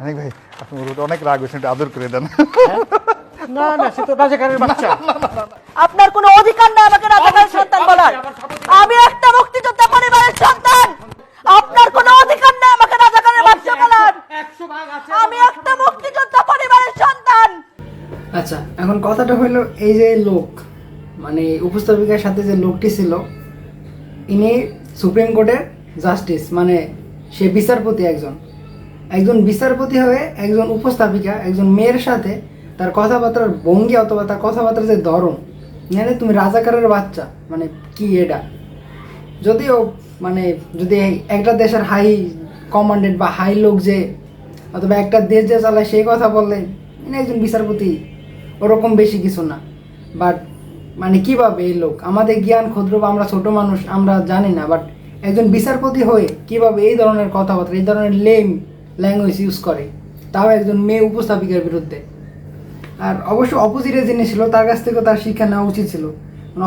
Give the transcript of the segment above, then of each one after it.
মানিক ভাই আপনি অনেক রাগ হয়েছেন আদর করে দেন। না না সে তো রাজাকারের বাচ্চা। আপনার কোনো অধিকার নেই আমাকে রাজাকারের সন্তান বলার। আমি একটা মুক্তিযোদ্ধা পরিবারের সন্তান। আপনার কোনো অধিকার নেই আমাকে রাজাকারের বাচ্চা বলার। একশো ভাগ আছে। আমি একটা মুক্তিযোদ্ধা পরিবারের সন্তান। আচ্ছা এখন কথাটা হলো এই যে লোক মানে উপস্থাপিকার সাথে যে লোকটি ছিল ইনি সুপ্রিম কোর্টের জাস্টিস মানে সে বিচারপতি একজন। একজন বিচারপতি হয়ে একজন উপস্থাপিকা, একজন মেয়ের সাথে তার কথাবার্তার ভঙ্গি অথবা তার কথাবার্তার যে ধরন মানে তুমি রাজাকারের বাচ্চা মানে কি এটা? যদিও মানে যদি একটা দেশের হাই কমান্ডেড বা হাই লোক যে, অথবা একটা দেশ যে চালায় সেই কথা বললে ইনি একজন বিচারপতি ওরকম বেশি কিছু না। বাট মানে কীভাবে এই লোক? আমাদের জ্ঞান ক্ষুদ্র বা আমরা ছোট মানুষ, আমরা জানি না বাট একজন বিচারপতি হয়ে কীভাবে এই ধরনের কথাবার্তা, এই ধরনের লেম ল্যাঙ্গুয়েজ ইউজ করে। তাও একজন মেয়ে উপস্থাপিকার বিরুদ্ধে। আর অবশ্য অপোজিটে যিনি ছিল, তার কাছ থেকেও তার শিক্ষা নেওয়া উচিত ছিল।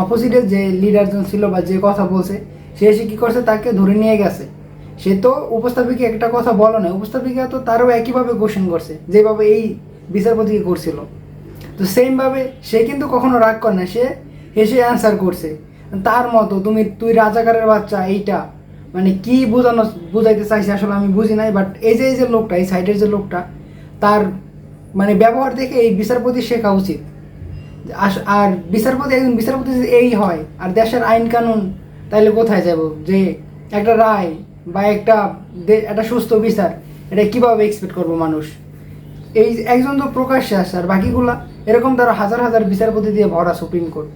অপোজিটে যে লিডারজন ছিল বা যে কথা বলছে, সে এসে কী করছে, তাকে ধরে নিয়ে গেছে। সে তো উপস্থাপিকা একটা কথা বলো না উপস্থাপিকা তো তারও একইভাবে কোশ্চেন করছে, যেভাবে এই বিচারপতিকে করছিল। তো সেমভাবে সে কিন্তু কখনো রাগ করে না সে এসে অ্যান্সার করছে। তার মতো, তুমি, তুই রাজাকারের বাচ্চা, এইটা। মানে কি বোঝানো, বোঝাইতে চাইছে আসলে আমি বুঝি নাই বাট এই যে এই যে লোকটা, এই সাইডের যে লোকটা, তার মানে ব্যবহার দেখে এই বিচারপতি শেখা উচিত। আর বিচারপতি, একজন বিচারপতি যদি এই হয়, আর দেশের আইন কানুন তাহলে কোথায় যাব? যে একটা রায় বা একটা একটা সুস্থ বিচার, এটা কীভাবে এক্সপেক্ট করব মানুষ? এই একজন তো প্রকাশ্যে আসে, আর বাকিগুলা, এরকম তারা হাজার হাজার বিচারপতি দিয়ে ভরা সুপ্রিম কোর্ট